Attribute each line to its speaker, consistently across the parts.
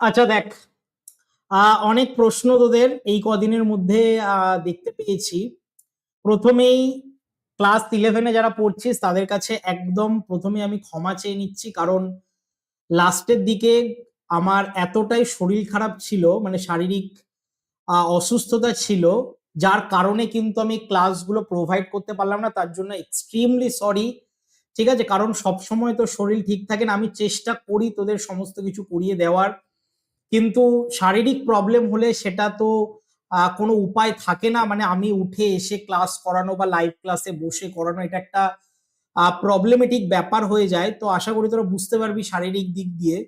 Speaker 1: আচ্ছা দেখ অনেক প্রশ্ন তোদের এই কদিনের মধ্যে দেখতে পেয়েছি। প্রথমেই ক্লাস ইলেভেনে যারা পড়ছিস, তাদের কাছে একদম প্রথমে আমি ক্ষমা চেয়ে নিচ্ছি, কারণ লাস্টের দিকে আমার এতটাই শরীর খারাপ ছিল মানে শারীরিক অসুস্থতা ছিল, যার কারণে কিন্তু আমি ক্লাসগুলো প্রোভাইড করতে পারলাম না, তার জন্য এক্সট্রিমলি সরি ঠিক আছে, কারণ সবসময় তো শরীর ঠিক থাকে না, আমি চেষ্টা করি তোদের সমস্ত কিছু করিয়ে দেওয়ার। কিন্তু শারীরিক প্রবলেম হলে সেটা তো কোনো উপায় থাকে না। মানে আমি উঠে এসে ক্লাস করানো বা লাইভ ক্লাসে বসে করানো, এটা একটা প্রবলেমেটিক ব্যাপার হয়ে যায়। তো আশা করি তোরা বুঝতে পারবি শারীরিক দিক দিয়ে।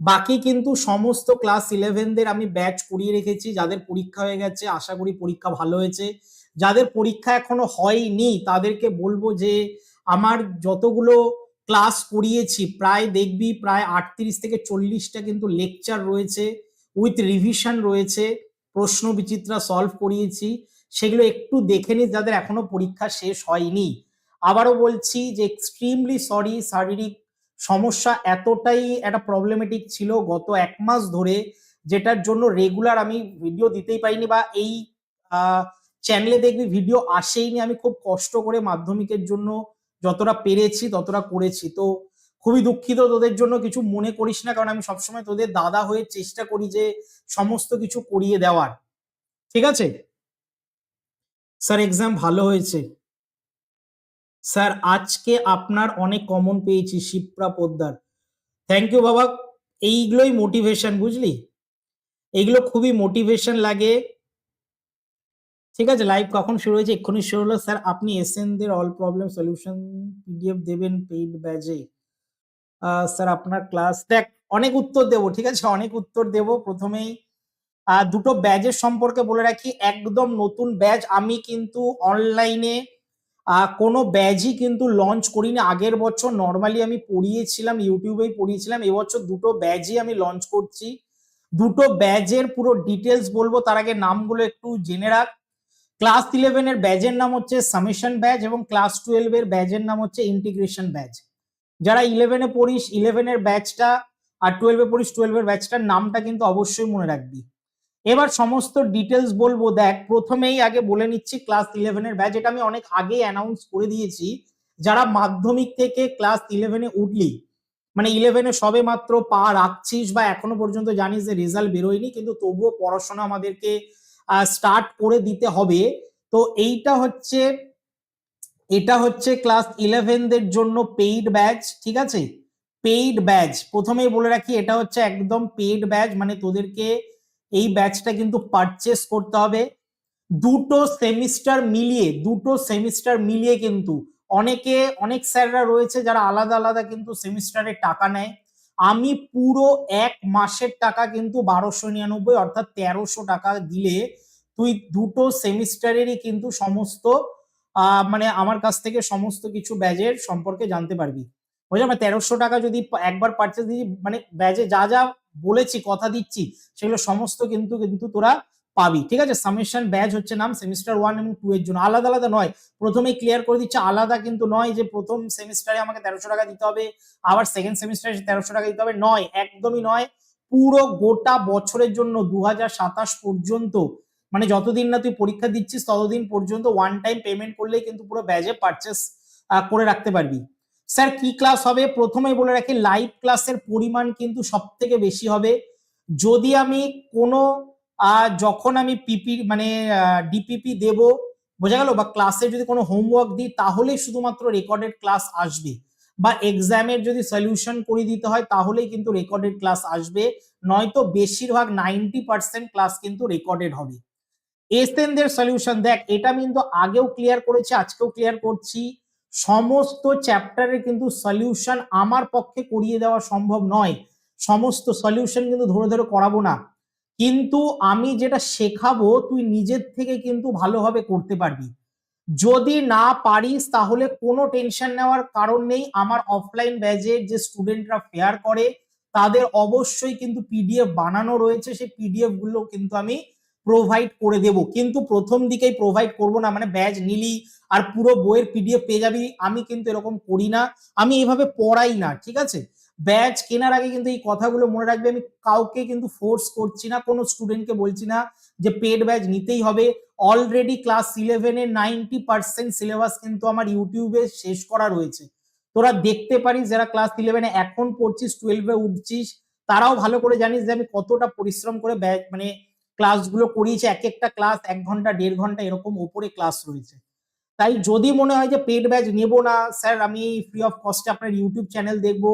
Speaker 1: বাকি কিন্তু সমস্ত ক্লাস ইলেভেনদের আমি ব্যাচ করিয়ে রেখেছি। যাদের পরীক্ষা হয়ে গেছে, আশা করি পরীক্ষা ভালো হয়েছে। যাদের পরীক্ষা এখনও হয়নি, তাদেরকে বলব যে, আমার যতগুলো ক্লাস করিয়েছি, প্রায় দেখবি প্রায় আটত্রিশ থেকে চল্লিশটা কিন্তু লেকচার রয়েছে উইথ রিভিশন রয়েছে, প্রশ্ন বিচিত্রা সলভ করিয়েছি, সেগুলো একটু দেখে নিস যাদের এখনও পরীক্ষা শেষ হয়নি। আবারও বলছি যে এক্সট্রিমলি সরি শারীরিক সমস্যা এতটাই একটা প্রবলেমেটিক ছিল গত এক মাস ধরে, যেটার জন্য রেগুলার আমি ভিডিও দিতেই পারিনি বা এই চ্যানেলে দেখবি ভিডিও আসেইনি। আমি খুব কষ্ট করে মাধ্যমিকের জন্য যতটা পেরেছি, ততটা করেছি। তো খুবই দুঃখিত তোদের জন্য, কিছু মনে করিস না, কারণ আমি সবসময় তোদের দাদা হয়ে চেষ্টা করি যে সমস্ত কিছু করিয়ে দেওয়ার। ঠিক আছে? স্যার এক্সাম ভালো হয়েছে। স্যার, আজকে আপনার অনেক কমন পেয়েছি, শিপ্রা, পোদ্দার। থ্যাংক ইউ বাবা। এইগুলোই মোটিভেশন বুঝলি? এইগুলো খুবই মোটিভেশন লাগে। ঠিক আছে লাইভ কখন শুরু হয়েছে? এক্ষুনি শুরু হলো। স্যার আপনি এসএন দের অল প্রবলেম সলিউশন পিডিএফ দেবেন পেইড ব্যাজে স্যার আপনার ক্লাস দেখ, অনেক উত্তর দেবো, ঠিক আছে? অনেক উত্তর দেবো। প্রথমেই দুটো ব্যাজের সম্পর্কে বলে রাখি, একদম নতুন ব্যাচ আমি কিন্তু অনলাইনে কোনো ব্যাজই কিন্তু লঞ্চ করিনি। আগের বছর নর্মালি আমি পড়িয়েছিলাম ইউটিউবেই পড়িয়েছিলাম। এবছর দুটো ব্যাজই আমি লঞ্চ করছি। দুটো ব্যাজের পুরো ডিটেলস বলব, তার আগে নামগুলো একটু জেনে রাখ। ক্লাস ইলেভেনের ব্যাজের নাম হচ্ছে সামেশন ব্যাচ এবং ক্লাস টুয়েলভের ব্যাজের নাম হচ্ছে ইন্টিগ্রেশন ব্যাচ। যারা ইলেভেনে পড়িস ইলেভেনের ব্যাচটা আর টুয়েলভে পড়িস টুয়েলভের ব্যাচটার নামটা কিন্তু অবশ্যই মনে রাখবি। এবার সমস্ত ডিটেলস বলব, দেখ, প্রথমেই আগে বলে নিচ্ছি ক্লাস ইলেভেনের ব্যাচ এটা আমি অনেক আগেই অ্যানাউন্স করে দিয়েছি। যারা মাধ্যমিক থেকে ক্লাস ইলেভেনে উঠলি মানে ইলেভেনে সবে মাত্র পা রাখছিস বা এখনও পর্যন্ত জানিস যে রেজাল্ট বেরোয়নি, কিন্তু তবুও পড়াশোনা আমাদেরকে স্টার্ট করে দিতে হবে। তো এইটা হচ্ছে, এটা হচ্ছে ক্লাস ইলেভেনদের জন্য পেইড ব্যাচ ঠিক আছে? পেইড ব্যাচ প্রথমেই বলে রাখি, এটা হচ্ছে একদম পেইড ব্যাচ মানে তোদেরকে এই ব্যাচটা কিন্তু পারচেস করতে হবে। দুটো সেমিস্টার মিলিয়ে, দুটো সেমিস্টার মিলিয়ে কিন্তু অনেকে, অনেক স্যাররা রয়েছে যারা আলাদা আলাদা কিন্তু সেমিস্টারে টাকা নেয়। আমি পুরো এক মাসের টাকা কিন্তু বারোশো নিরানব্বই অর্থাৎ তেরোশো টাকা দিলে তুই দুটো সেমিস্টারেরই কিন্তু সমস্ত মানে আমার কাছ থেকে সমস্ত কিছু ব্যাজের সম্পর্কে জানতে পারবি। বুঝলাম তেরোশো টাকা যদি একবার পারচেস দিই মানে ব্যাজে যা যা বলেছি, কথা দিচ্ছি, সেগুলো সমস্ত কিন্তু কিন্তু তোরা পাবি, ঠিক আছে? সামেশন ব্যাচ হচ্ছে নাম সেমিস্টার ওয়ান এবং টু এর জন্য। আলাদা আলাদা নয়। প্রথমেই ক্লিয়ার করে দিচ্ছে, আলাদা কিন্তু নয় যে প্রথম সেমিস্টারে আমাকে তেরোশো টাকা দিতে হবে, আবার সেকেন্ড সেমিস্টারে তেরোশো টাকা দিতে হবে। নয়, একদমই নয়। পুরো গোটা বছরের জন্য দু পর্যন্ত মানে যতদিন না তুই পরীক্ষা দিচ্ছিস, ততদিন পর্যন্ত ওয়ান টাইম পেমেন্ট করলেই কিন্তু পুরো ব্যাজে পারচেস করে রাখতে পারবি। স্যার, কি ক্লাস হবে? প্রথমেই বলে রাখি লাইভ ক্লাসের পরিমাণ কিন্তু সব থেকে বেশি হবে। যদি আমি কোনো আহ, যখন আমি পিপি মানে ডিপিপি দেব বোঝা গেল? বা ক্লাসে যদি কোনো হোমওয়ার্ক দিই তাহলেই শুধুমাত্র রেকর্ডেড ক্লাস আসবে। বা এক্সামের যদি সলিউশন করে দিতে হয় তাহলেই কিন্তু রেকর্ডেড ক্লাস আসবে। নয়তো বেশিরভাগ নাইনটি পার্সেন্ট ক্লাস কিন্তু রেকর্ডেড হবে। এসএনদের সলিউশন দেখ এটা আমি কিন্তু আগেও ক্লিয়ার করেছি আজকেও ক্লিয়ার করছি। সমস্ত চ্যাপ্টারের কিন্তু সলিউশন আমার পক্ষে করিয়ে দেওয়া সম্ভব নয়। সমস্ত সলিউশন কিন্তু ধরে ধরে করাবো না। কিন্তু আমি যেটা শেখাবো, তুই নিজের থেকে কিন্তু ভালোভাবে করতে পারবি। যদি না পারিস, তাহলে কোনো টেনশন নেওয়ার কারণ নেই। আমার অফলাইন ব্যাচের যে স্টুডেন্টরা ফেয়ার করে, তাদের অবশ্যই কিন্তু পিডিএফ বানানো রয়েছে। সেই পিডিএফগুলো কিন্তু আমি প্রোভাইড করে দেব। কিন্তু প্রথম দিকেই প্রোভাইড করব না মানে ব্যাচ নিলি আর পুরো বইয়ের পিডিএফ পেয়ে যাবি, আমি কিন্তু এরকম করি না। আমি এভাবে পড়াই না, ঠিক আছে? ব্যাচ কেনার আগে কিন্তু এই কথাগুলো মনে রাখবে। আমি কাউকে কিন্তু ফোর্স করছি না, কোনো স্টুডেন্টকে বলছি না যে পেড ব্যাচ নিতেই হবে। অলরেডি ক্লাস ইলেভেন ইলেভেনের নাইনটি পার্সেন্ট সিলেবাস কিন্তু আমার ইউটিউবে শেষ করা রয়েছে। তোরা দেখতে পারিস যারা ক্লাস ইলেভেনে এখন পড়ছিস টুয়েলভে উঠছিস, তারাও ভালো করে জানিস যে আমি কতটা পরিশ্রম করে ব্যাচ মানে ক্লাসগুলো করিয়েছি। এক একটা ক্লাস এক ঘণ্টা, দেড় ঘণ্টা এরকম ওপরে ক্লাস রয়েছে। তাই যদি মনে হয় যে পেড ব্যাচ নেব না, স্যার আমি ফ্রি অফ কস্টে আপনার ইউটিউব চ্যানেল দেখব।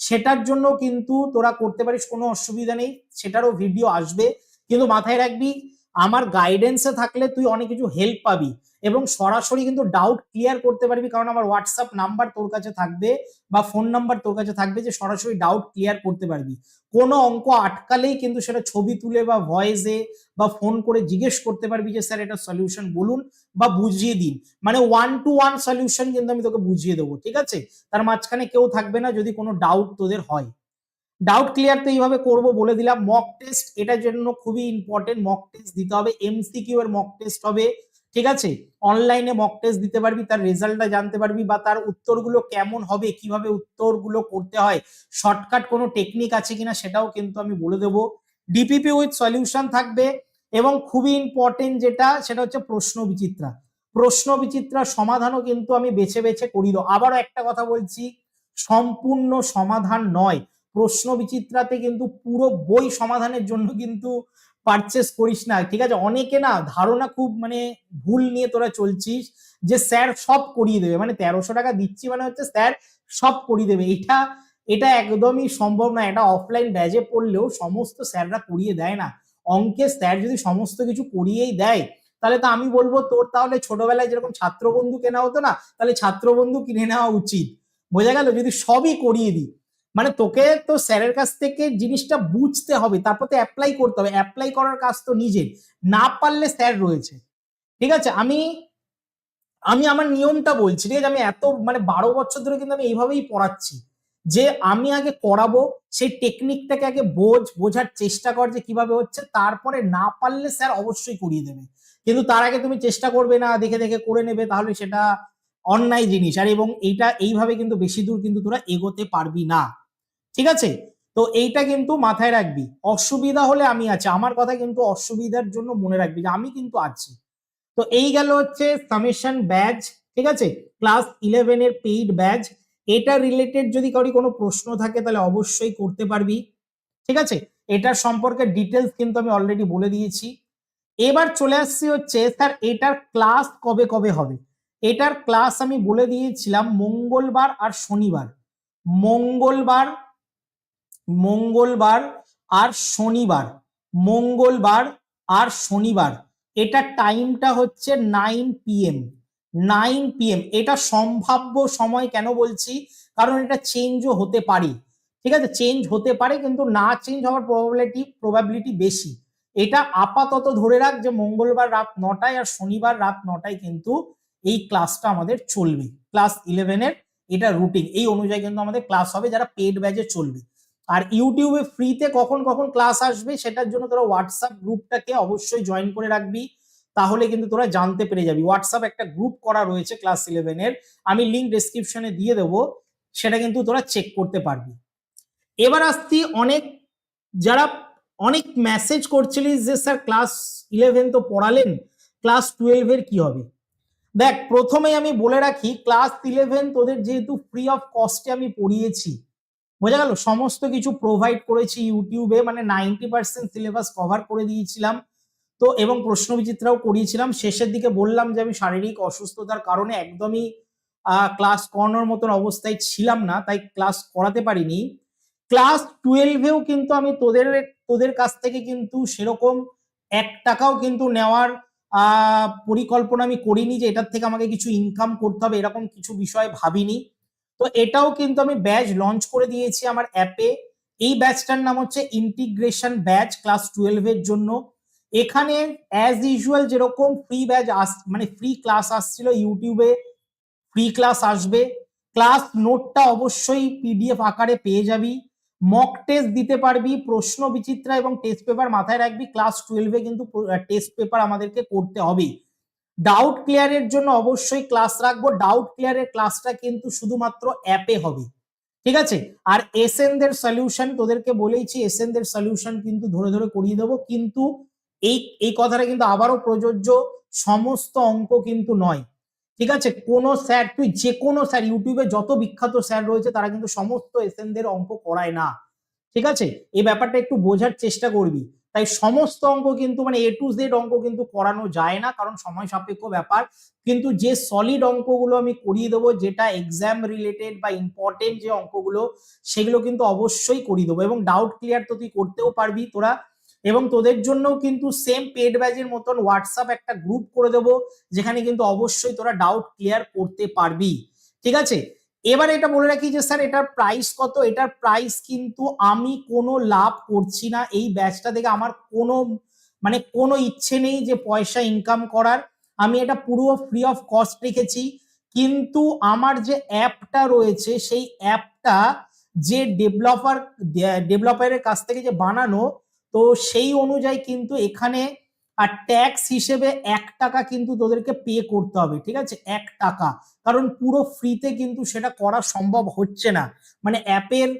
Speaker 1: সেটার জন্য কিন্তু তোরা করতে পারিস কোনো অসুবিধা নেই, সেটারও ভিডিও আসবে। কিন্তু মাথায় রাখবি আমার গাইডেন্সে থাকলে তুই অনেক কিছু হেল্প পাবি এবং সরাসরি কিন্তু ডাউট ক্লিয়ার করতে পারবি কারণ আমার হোয়াটসঅ্যাপ নাম্বার তোর কাছে থাকবে বা ফোন নাম্বার তোর কাছে থাকবে যে সরাসরি ডাউট ক্লিয়ার করতে পারবি। কোনো অঙ্ক আটকালেই কিন্তু সেটা ছবি তুলে বা ভয়েসে বা ফোন করে জিজ্ঞেস করতে পারবি যে, স্যার, এটা সলিউশন বলুন বা বুঝিয়ে দিন। মানে ওয়ান টু ওয়ান সলিউশন কিন্তু আমি তোকে বুঝিয়ে দেবো, ঠিক আছে? তার মাঝখানে কেউ থাকবে না যদি কোনো ডাউট তোদের হয়। ডাউট ক্লিয়ার তো এইভাবে করব বলে দিলাম। মক টেস্ট এটার জন্য খুবই ইম্পর্টেন্ট মক টেস্ট দিতে হবে। এমসিকিউ এর মক টেস্ট হবে। ঠিক আছে? অনলাইনে মক টেস্ট দিতে পারবি, তার রেজাল্টটা জানতে পারবি বা তার উত্তরগুলো কেমন হবে, কীভাবে উত্তরগুলো করতে হয় শর্টকাট কোনো টেকনিক আছে কিনা সেটাও কিন্তু আমি বলে দেবো। ডিপিপি উইথ সলিউশন থাকবে এবং খুবই ইম্পর্টেন্ট যেটা, সেটা হচ্ছে প্রশ্ন বিচিত্রা। প্রশ্ন বিচিত্রার সমাধানও কিন্তু আমি বেছে বেছে করি আবারও একটা কথা বলছি, সম্পূর্ণ সমাধান নয়। প্রশ্ন বিচিত্রাতে কিন্তু পুরো বই সমাধানের জন্য কিন্তু পারচেস করিস না। ঠিক আছে? অনেকে না ধারণা খুব মানে ভুল নিয়ে তোরা চলছিস যে স্যার সব করিয়ে দেবে। মানে তেরোশো টাকা দিচ্ছি মানে হচ্ছে স্যার সব করিয়ে দেবে। এটা এটা একদমই সম্ভব না। এটা অফলাইন ব্যাজে পড়লেও সমস্ত স্যাররা করিয়ে দেয় না। অঙ্কে স্যার যদি সমস্ত কিছু করিয়েই দেয়, তাহলে তো আমি বলব তোর তাহলে ছোটবেলায় যেরকম ছাত্রবন্ধু কেনা হতো না, তাহলে ছাত্রবন্ধু কিনে নেওয়া উচিত। বোঝা গেল? যদি সবই করিয়ে দিই মানে তোকে তো স্যারের কাছ থেকে জিনিসটা বুঝতে হবে, তারপর তো অ্যাপ্লাই করতে হবে। অ্যাপ্লাই করার কাজ তো নিজের, না পারলে স্যার রয়েছে। ঠিক আছে? আমি আমি আমার নিয়মটা বলছি, ঠিক আছে? আমি এত মানে বারো বছর ধরে কিন্তু আমি এইভাবেই পড়াচ্ছি যে আমি আগে করাবো, সেই টেকনিকটাকে আগে বোঝ, বোঝার চেষ্টা কর যে কীভাবে হচ্ছে, তারপরে না পারলে স্যার অবশ্যই করিয়ে দেবে। কিন্তু তার আগে তুমি চেষ্টা করবে না, দেখে দেখে করে নেবে, তাহলে সেটা অন্যায় জিনিস। আর এবং এইটা এইভাবে কিন্তু বেশি দূর কিন্তু তোরা এগোতে পারবি না। ঠিক আছে? তো এইটা কিন্তু মাথায় রাখবি। অসুবিধা হলে আমি আছি। আমার কথা কিন্তু অসুবিধার জন্য মনে রাখবি যে আমি কিন্তু আছি। তো এই গেল হচ্ছে সামেশন ব্যাচ, ঠিক আছে? ক্লাস ইলেভেন এর পেইড ব্যাচ। এটা রিলেটেড যদি কারি কোনো প্রশ্ন থাকে তাহলে অবশ্যই করতে পারবি। ঠিক আছে? এটার সম্পর্কে ডিটেলস কিন্তু আমি অলরেডি বলে দিয়েছি। এবার চলে আসছি হচ্ছে, স্যার, এটার ক্লাস কবে কবে হবে? এটার ক্লাস আমি বলে দিয়েছিলাম মঙ্গলবার আর শনিবার। মঙ্গলবার মঙ্গলবার আর শনিবার। মঙ্গলবার আর শনিবার। এটা টাইমটা হচ্ছে নাইন পিএম। Nine PM. এটা সম্ভাব্য সময় কেন বলছি? কারণ এটা চেঞ্জও হতে পারে। ঠিক আছে? চেঞ্জ হতে পারে কিন্তু না চেঞ্জ হওয়ার প্রবাবিলিটি প্রবাবিলিটি বেশি। এটা আপাতত ধরে রাখ যে মঙ্গলবার রাত নটায় আর শনিবার রাত নটায় কিন্তু এই ক্লাসটা আমাদের চলবে। ক্লাস ইলেভেনের এটা রুটিন এই অনুযায়ী কিন্তু আমাদের ক্লাস হবে যারা পেড ব্যাচে চলবে। আর ইউটিউবে ফ্রিতে কখন কখন ক্লাস আসবে সেটার জন্য তোরা হোয়াটসঅ্যাপ গ্রুপটাকে অবশ্যই জয়েন করে রাখবি। তাহলে কিন্তু তোরা জানতে পেরে যাবি। হোয়াটসঅ্যাপ একটা গ্রুপ করা রয়েছে ক্লাস ইলেভেনের আমি লিঙ্ক ডিসক্রিপশনে দিয়ে দেবো। সেটা কিন্তু তোরা চেক করতে পারবি। এবার আসছি অনেক, যারা অনেক মেসেজ করছিলিস যে, স্যার ক্লাস ইলেভেন তো পড়ালেন ক্লাস টুয়েলভের কি হবে? দেখ প্রথমে আমি বলে রাখি ক্লাস ইলেভেন তোদের যেহেতু ফ্রি অফ কস্টে আমি পড়িয়েছি বোঝা গেল, সমস্ত কিছু প্রোভাইড করেছি ইউটিউবে মানে নাইনটি পার্সেন্ট সিলেবাস কভার করে দিয়েছিলাম। তো এবং প্রশ্ন বিচিত্রাও করিয়েছিলাম। শেষের দিকে বললাম যে আমি শারীরিক অসুস্থতার কারণে একদমই ক্লাস করানোর মতন অবস্থায় ছিলাম না, তাই ক্লাস করাতে পারিনি। ক্লাস টুয়েলভেও কিন্তু আমি তোদের তোদের কাছ থেকে কিন্তু সেরকম এক টাকাও কিন্তু নেওয়ার পরিকল্পনা আমি করিনি যে এটার থেকে আমাকে কিছু ইনকাম করতে হবে, এরকম কিছু বিষয় ভাবিনি। তো এটাও কিন্তু আমি ব্যাচ লঞ্চ করে দিয়েছি আমার অ্যাপে এই ব্যাচটার নাম হচ্ছে ইন্টিগ্রেশন ব্যাচ ক্লাস টুয়েলভের জন্য। এখানে অ্যাজ ইউজুয়াল যেরকম ফ্রি ব্যাচ আস মানে ফ্রি ক্লাস আসছিল ইউটিউবে ফ্রি ক্লাস আসবে। ক্লাস নোটটা অবশ্যই পিডিএফ আকারে পেয়ে যাবি। মক টেস্ট দিতে পারবি, প্রশ্ন বিচিত্রা এবং টেস্ট পেপার মাথায় রাখবি। ক্লাস টুয়েলভে কিন্তু টেস্ট পেপার আমাদেরকে করতে হবে ডাউট ক্লিয়ারের জন্য অবশ্যই ক্লাস রাখব। ডাউট ক্লিয়ারের ক্লাসটা কিন্তু শুধুমাত্র অ্যাপে হবে। ঠিক আছে? আর এসএন দের সলিউশন তোদেরকে বলেইছি এসএন দের সলিউশন কিন্তু ধরে ধরে করিয়ে দেবো। কিন্তু এই এই কথাটা কিন্তু আবারও প্রযোজ্য সমস্ত অঙ্ক কিন্তু নয়। ঠিক আছে? কোন স্যার, তুই যে কোনো স্যার ইউটিউবে যত বিখ্যাত স্যার রয়েছে, তারা কিন্তু সমস্ত এসএন দের অঙ্ক করায় না। ঠিক আছে? এই ব্যাপারটা একটু বোঝার চেষ্টা করবি। তাই সমস্ত অঙ্ক কিন্তু মানে এ টু জেড অঙ্ক কিন্তু করানো যায় না, কারণ সময় সাপেক্ষ ব্যাপার। কিন্তু যে সলিড অঙ্কগুলো আমি করিয়ে দেবো, যেটা এক্সাম রিলেটেড বা ইম্পর্টেন্ট যে অঙ্কগুলো, সেগুলো কিন্তু অবশ্যই করিয়ে দেবো। এবং ডাউট ক্লিয়ার তো তুই করতেও পারবি তোরা। এবং তোদের জন্যও কিন্তু সেম পেড ব্যাজের মতন হোয়াটসঅ্যাপ একটা গ্রুপ করে দেবো, যেখানে কিন্তু অবশ্যই তোরা ডাউট ক্লিয়ার করতে পারবি। ঠিক আছে? এবার এটা বলে রাখি যে, স্যার, এটার প্রাইস কত? এটার প্রাইস কিন্তু আমি কোনো লাভ করছি না। এই ব্যাচটা থেকে আমার কোনো মানে কোনো ইচ্ছে নেই যে পয়সা ইনকাম করার। আমি এটা পুরো ফ্রি অফ কস্ট রেখেছি। কিন্তু আমার যে অ্যাপটা রয়েছে, সেই অ্যাপটা যে ডেভেলপার ডেভেলপারের কাছ থেকে যে বানানো, তো সেই অনুযায়ী কিন্তু এখানে আর ট্যাক্স হিসেবে এক টাকা কিন্তু তোদেরকে পে করতে হবে, ঠিক আছে? এক টাকা। কারণ পুরো ফ্রিতে কিন্তু সেটা করা সম্ভব হচ্ছে না। মানে অ্যাপের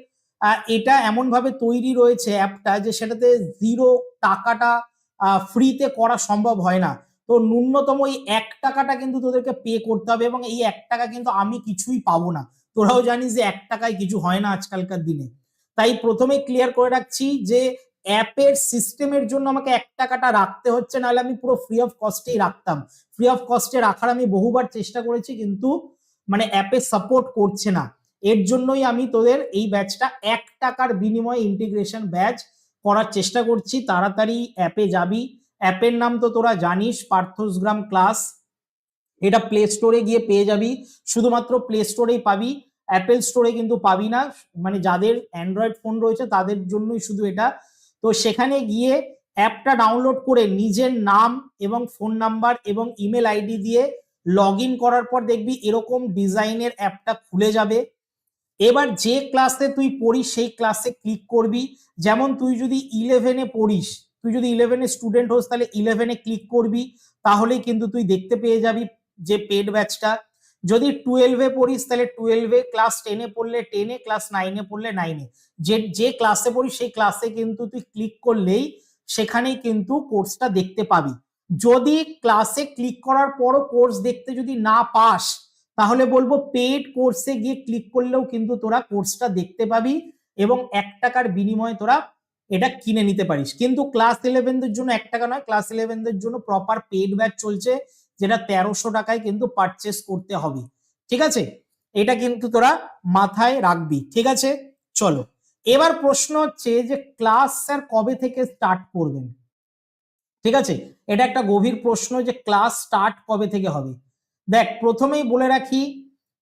Speaker 1: এটা এমন ভাবে তৈরি রয়েছে অ্যাপটা যে সেটাতে জিরো টাকাটা ফ্রিতে করা সম্ভব হয় না। তো ন্যূনতম ওই এক টাকাটা কিন্তু তোদেরকে পে করতে হবে এবং এই এক টাকা কিন্তু আমি কিছুই পাবো না। তোরাও জানিস যে এক টাকায় কিছু হয় না আজকালকার দিনে। তাই প্রথমে ক্লিয়ার করে রাখছি যে অ্যাপের সিস্টেমের জন্য আমাকে এক টাকাটা রাখতে হচ্ছে, নাহলে আমি পুরো ফ্রি অফ কস্টেই রাখতাম। ফ্রি অফ কস্টে রাখার আমি বহুবার চেষ্টা করেছি, কিন্তু মানে অ্যাপে সাপোর্ট করছে না। এর জন্যই আমি তোদের এই ব্যাচটা এক টাকার বিনিময়ে ইন্টিগ্রেশন ব্যাচ করার চেষ্টা করছি। তাড়াতাড়ি অ্যাপে যাবি। অ্যাপের নাম তো তোরা জানিস, পার্থসগ্রাম ক্লাস এটা প্লে স্টোরে গিয়ে পেয়ে যাবি। শুধুমাত্র প্লে স্টোরেই পাবি। অ্যাপেল স্টোরে কিন্তু পাবি না। মানে যাদের অ্যান্ড্রয়েড ফোন রয়েছে, তাদের জন্যই শুধু এটা। তো সেখানে গিয়ে অ্যাপটা ডাউনলোড করে নিজের নাম এবং ফোন নাম্বার এবং ইমেল আইডি দিয়ে লগ করার পর দেখবি এরকম ডিজাইনের অ্যাপটা খুলে যাবে। এবার যে ক্লাসে তুই পড়িস সেই ক্লাসে ক্লিক করবি। যেমন তুই যদি ইলেভেনে পড়িস, তুই যদি ইলেভেনে স্টুডেন্ট হোস তাহলে ইলেভেনে ক্লিক করবি। তাহলেই কিন্তু তুই দেখতে পেয়ে যাবি যে পেড ব্যাচটা যদি টুয়েলভে পড়িস, তাহলে টুয়েলভে ক্লাস টেনে পড়লে টেনে ক্লাস নাইনে পড়লে নাইনে যে যে ক্লাসে পড়িস, সেই ক্লাসে কিন্তু তুই ক্লিক করলেই সেখানেই কিন্তু কোর্সটা দেখতে পাবি। যদি ক্লাসে ক্লিক করার পরও কোর্স দেখতে যদি না পাস, তাহলে বলব পেড কোর্সে গিয়ে ক্লিক করলেও কিন্তু তোরা কোর্সটা দেখতে পাবি এবং এক টাকার বিনিময়ে তোরা এটা কিনে নিতে পারিস। কিন্তু ক্লাস ইলেভেনদের জন্য এক টাকা নয় ক্লাস ইলেভেনদের জন্য প্রপার পেড ব্যাচ চলছে। যেটা তেরোশো টাকায় কিন্তু পারচেস করতে হবে। ঠিক আছে? এটা কিন্তু তোরা মাথায় রাখবি। ঠিক আছে? চলো। এবার প্রশ্ন হচ্ছে যে ক্লাস স্যার কবে থেকে স্টার্ট করবেন? ঠিক আছে? এটা একটা গভীর প্রশ্ন যে ক্লাস স্টার্ট কবে থেকে হবে। দেখ, প্রথমেই বলে রাখি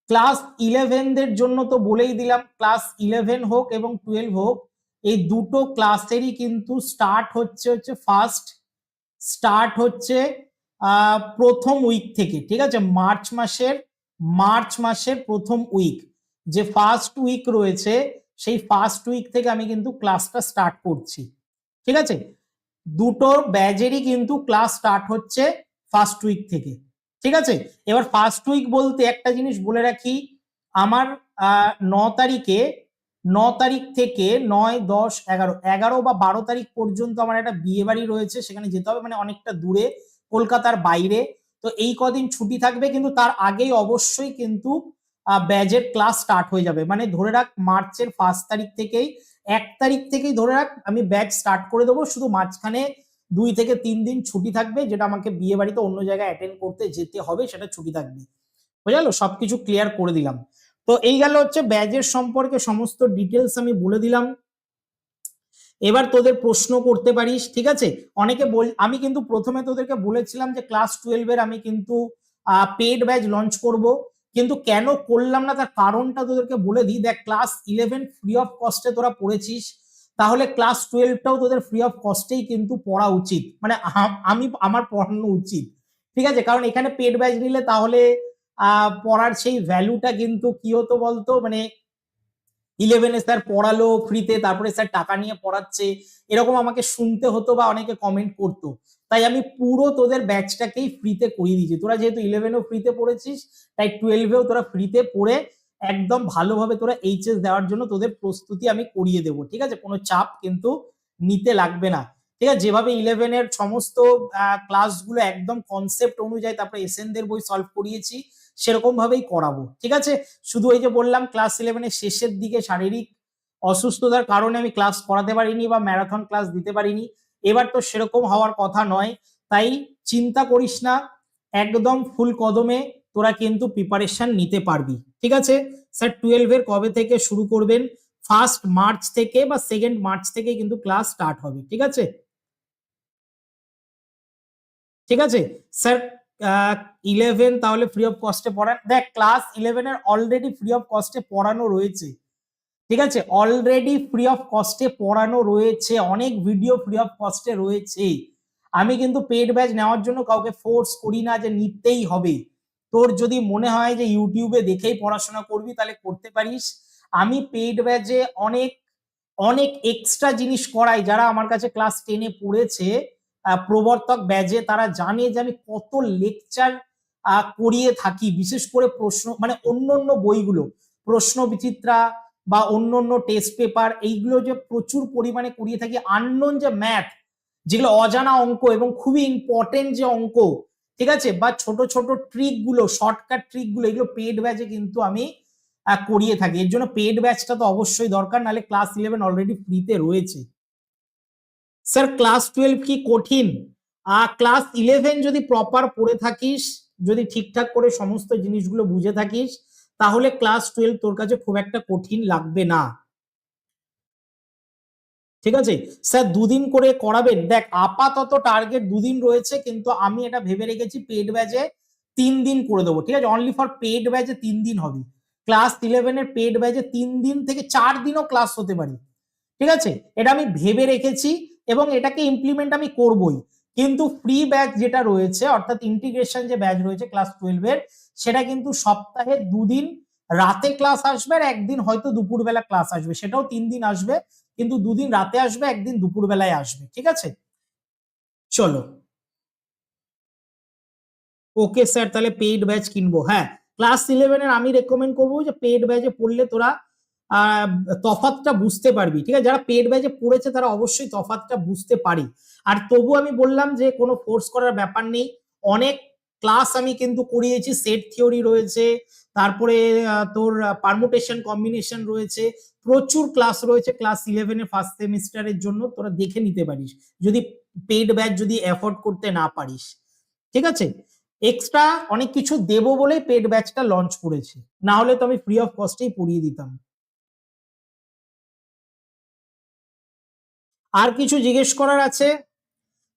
Speaker 1: ক্লাস ইলেভেনদের জন্য তো বলেই দিলাম ক্লাস ইলেভেন হোক এবং টুয়েলভ হোক, এই দুটো ক্লাসেরই কিন্তু স্টার্ট হচ্ছে হচ্ছে ফার্স্ট স্টার্ট হচ্ছে প্রথম উইক থেকে, ঠিক আছে? মার্চ মাসের মার্চ মাসের প্রথম উইক যে ফার্স্ট উইক রয়েছে, সেই ফার্স্ট উইক থেকে আমি কিন্তু ক্লাসটা স্টার্ট করছি, ঠিক আছে? দুটো ব্যাজেরই কিন্তু ক্লাস স্টার্ট হচ্ছে ফার্স্ট উইক থেকে, ঠিক আছে? এবার ফার্স্ট উইক বলতে একটা জিনিস বলে রাখি, আমার ন তারিখে, ন তারিখ থেকে নয়, দশ, এগারো এগারো বা বারো তারিখ পর্যন্ত আমার একটা বিয়ে বাড়ি রয়েছে, সেখানে যেতে হবে মানে অনেকটা দূরে। কলকাতার বাইরে। তো এই কদিন ছুটি থাকবে, কিন্তু তার আগেই অবশ্যই কিন্তু ব্যাজের ক্লাস স্টার্ট হয়ে যাবে। মানে ধরে রাখ, মার্চের ফার্স্ট তারিখ থেকেই, এক তারিখ থেকেই ধরে রাখ, আমি ব্যাচ স্টার্ট করে দেবো। শুধু মাঝখানে দুই থেকে তিন দিন ছুটি থাকবে, যেটা আমাকে বিয়ে বাড়িতে অন্য জায়গায় অ্যাটেন্ড করতে যেতে হবে, সেটা ছুটি থাকবে। বুঝালো সবকিছু ক্লিয়ার করে দিলাম। তো এই গেল হচ্ছে ব্যাজের সম্পর্কে সমস্ত ডিটেলস আমি বলে দিলাম। এবার তোদের প্রশ্ন করতে পারিস, ঠিক আছে? অনেকে বল, আমি কিন্তু প্রথমে তোদেরকে বলেছিলাম যে ক্লাস টুয়েলভের আমি কিন্তু পেড ব্যাচ লঞ্চ করব। কিন্তু কেন করলাম না? তার কারণটা তোদেরকে বলে দিই। দেখ ক্লাস ইলেভেন ফ্রি অফ কস্টে তোরা পড়েছিস। তাহলে ক্লাস টুয়েলভটাও তোদের ফ্রি অফ কস্টেই কিন্তু পড়া উচিত। মানে আমি আমার পড়ানো উচিত। ঠিক আছে? কারণ এখানে পেড ব্যাচ নিলে তাহলে পড়ার সেই ভ্যালুটা কিন্তু কি হতো বলতো? মানে ইলেভেনে স্যার পড়ালো ফ্রিতে তারপরে স্যার টাকা নিয়ে পড়াচ্ছে। এরকম আমাকে শুনতে হতো বা অনেকে কমেন্ট করতো। তাই আমি পুরো তোদের ব্যাচটাকেই ফ্রিতে করিয়ে দিয়েছি। তোরা যেহেতু ইলেভেনেও ফ্রিতে পড়েছিস, তাই টুয়েলভেও তোরা ফ্রিতে পড়ে একদম ভালোভাবে তোরা এইচএস দেওয়ার জন্য তোদের প্রস্তুতি আমি করিয়ে দেবো। ঠিক আছে? কোনো চাপ কিন্তু নিতে লাগবে না। ঠিক আছে? যেভাবে ইলেভেনের সমস্ত ক্লাসগুলো একদম কনসেপ্ট অনুযায়ী তারপরে এসএনদের বই সলভ করিয়েছি সেরকম ভাবেই করাবো, ঠিক আছে? শুধু ওই যে বললাম ক্লাস ইলেভেনের শেষের দিকে শারীরিক অসুস্থতার কারণে আমি ক্লাস করাতে পারিনি বা ম্যারাথন ক্লাস দিতে পারিনি। এবার তো সেরকম হওয়ার কথা নয়, তাই চিন্তা করিস না, একদম ফুল কদমে তোরা কিন্তু প্রিপারেশন নিতে পারবি, ঠিক আছে? স্যার টুয়েলভের কবে থেকে শুরু করবেন? ফার্স্ট মার্চ থেকে বা সেকেন্ড মার্চ থেকে কিন্তু ক্লাস স্টার্ট হবে, ঠিক আছে? ঠিক আছে? স্যার ইলেভেন তাহলে ফ্রি অফ কস্টে পড়ান। দেখ ক্লাস ইলেভেনের অলরেডি ফ্রি অফ কস্টে পড়ানো রয়েছে। ঠিক আছে? অলরেডি ফ্রি অফ কস্টে পড়ানো রয়েছে। অনেক ভিডিও ফ্রি অফ কস্টে রয়েছে। আমি কিন্তু পেড ব্যাচ নেওয়ার জন্য কাউকে ফোর্স করি না যে নিতেই হবে। তোর যদি মনে হয় যে ইউটিউবে দেখেই পড়াশোনা করবি, তাহলে করতে পারিস। আমি পেড ব্যাচে অনেক অনেক এক্সট্রা জিনিস করাই। যারা আমার কাছে ক্লাস টেনে পড়েছে প্রবর্তক ব্যাজে তারা জানে যে আমি কত লেকচার করিয়ে থাকি। বিশেষ করে প্রশ্ন মানে অন্য অন্য বইগুলো, প্রশ্ন বিচিত্রা বা অন্য অন্য টেস্ট পেপার এইগুলো যে প্রচুর পরিমাণে করিয়ে থাকি। আননোন যে ম্যাথ যেগুলো অজানা অঙ্ক এবং খুবই ইম্পর্টেন্ট যে অঙ্ক, ঠিক আছে? বা ছোট ছোট ট্রিকগুলো শর্টকাট ট্রিকগুলো, এগুলো পেড ব্যাচে কিন্তু আমি করিয়ে থাকি। এর জন্য পেড ব্যাচটা তো অবশ্যই দরকার, নাহলে ক্লাস ইলেভেন অলরেডি ফ্রিতে রয়েছে। স্যার ক্লাস টুয়েলভ কি কঠিন? ক্লাস ইলেভেন যদি প্রপার পড়ে থাকিস, যদি ঠিকঠাক করে সমস্ত জিনিসগুলো বুঝে থাকিস, তাহলে ক্লাস টুয়েলভ তোর কাছে খুব একটা কঠিন লাগবে না। ঠিক আছে? স্যার দুদিন করে করাবেন। দেখ, আপাতত টার্গেট দুদিন রয়েছে, কিন্তু আমি এটা ভেবে রেখেছি পেড ব্যাচে তিন দিন করে দেবো। ঠিক আছে? অনলি ফর পেড ব্যাচে তিন দিন হবে। ক্লাস ইলেভেনের পেড ব্যাচে তিন দিন থেকে চার দিনও ক্লাস হতে পারে। ঠিক আছে? এটা আমি ভেবে রেখেছি। এবং এটাকে ইমপ্লিমেন্ট আমি করবই। কিন্তু ফ্রি ব্যাচ যেটা রয়েছে, অর্থাৎ ইন্টিগ্রেশন যে ব্যাচ রয়েছে ক্লাস টুয়েলভের সেটা কিন্তু সপ্তাহে দুদিন, রাতে ক্লাস আসবে আর একদিন হয়তো দুপুরবেলা ক্লাস আসবে। সেটাও তিন দিন আসবে, কিন্তু দুদিন রাতে আসবে, একদিন দুপুরবেলায় আসবে। ঠিক আছে? চলো। ওকে স্যার তাহলে পেইড ব্যাচ কিনবো। হ্যাঁ ক্লাস ইলেভেনের আমি রেকমেন্ড করব যে পেইড ব্যাচে পড়লে তোরা তফাতটা বুঝতে পারবি, ঠিক আছে? যারা পেড ব্যাচে পড়েছে তারা অবশ্যই তফাতটা বুঝতে পারি। আর তবু আমি বললাম যে কোনো ফোর্স করার ব্যাপার নেই। অনেক ক্লাস আমি কিন্তু করিয়েছি সেট থিওরি রয়েছে, তারপরে তোর পারমুটেশন কম্বিনেশন রয়েছে, প্রচুর ক্লাস রয়েছে ক্লাস ইলেভেনের ফার্স্ট সেমিস্টারের জন্য, তোরা দেখে নিতে পারিস। যদি পেড ব্যাচ যদি অ্যাফোর্ড করতে না পারিস, ঠিক আছে? এক্সট্রা অনেক কিছু দেব বলে পেড ব্যাচটা লঞ্চ করেছে। না হলে তো আমি ফ্রি অফ কস্টেই পড়িয়ে দিতাম। আর কিছু জিজ্ঞেস করার আছে?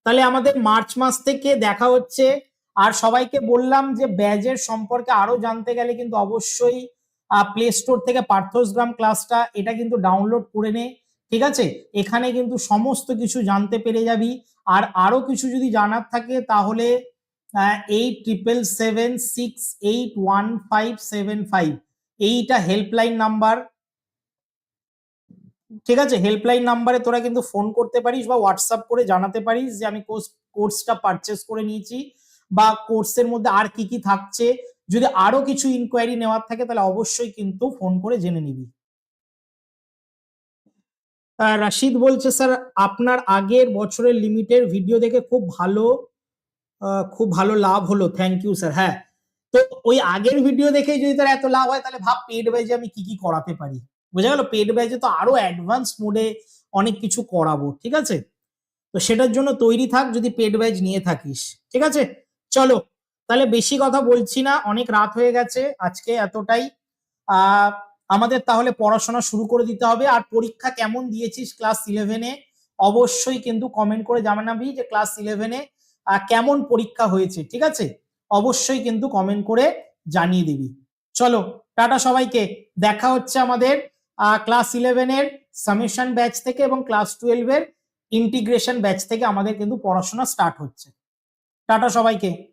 Speaker 1: তাহলে আমাদের মার্চ মাস থেকে দেখা হচ্ছে। আর সবাইকে বললাম যে ব্যাজের সম্পর্কে আরও জানতে গেলে কিন্তু অবশ্যই প্লে স্টোর থেকে পার্থসগ্রাম ক্লাসটা এটা কিন্তু ডাউনলোড করে নে, ঠিক আছে? এখানে কিন্তু সমস্ত কিছু জানতে পেরে যাবি। আর আরও কিছু যদি জানার থাকে তাহলে eight triple seven six eight one five seven five এইটা হেল্পলাইন নাম্বার ঠিক আছে হেল্পলাইন নাম্বারে তোরা কিন্তু ফোন করতে পারিস বা হোয়াটসঅ্যাপ করে জানাতে পারিস যে আমি কোর্স কোর্সটা পারচেস করে নিয়েছি বা কোর্সের মধ্যে আর কি কি থাকছে। যদি আরও কিছু ইনকোয়ারি নেওয়ার থাকে তাহলে অবশ্যই কিন্তু ফোন করে জেনে নিবি। রাশিদ বলছে, স্যার, আপনার আগের বছরের লিমিটের ভিডিও দেখে খুব ভালো খুব ভালো লাভ হলো। থ্যাংক ইউ স্যার হ্যাঁ তো ওই আগের ভিডিও দেখে যদি তার এত লাভ হয় তাহলে ভাব পেড যে আমি কি কি করাতে পারি। বোঝা গেল পেড ব্যাচে তো আরও অ্যাডভান্স মোডে অনেক কিছু করাবো, ঠিক আছে? তো সেটার জন্য তৈরি থাক, যদি পেড ব্যাচ নিয়ে থাকিস, ঠিক আছে? চলো, তাহলে বেশি কথা বলছি না, অনেক রাত হয়ে গেছে, আজকে এতটাই। আমাদের তাহলে পড়াশোনা শুরু করে দিতে হবে, আর পরীক্ষা কেমন দিয়েছিস ক্লাস ইলেভেনে অবশ্যই কিন্তু কমেন্ট করে জানাবি যে ক্লাস ইলেভেনে কেমন পরীক্ষা হয়েছে, ঠিক আছে? অবশ্যই কিন্তু কমেন্ট করে জানিয়ে দিবি। চলো, টাটা সবাইকে, দেখা হচ্ছে আমাদের ক্লাস ইলেভেনের সামিশন ব্যাচ থেকে এবং ক্লাস টুয়েলভের ইন্টিগ্রেশন ব্যাচ থেকে আমাদের কিন্তু পড়াশোনা স্টার্ট হচ্ছে। টাটা সবাইকে।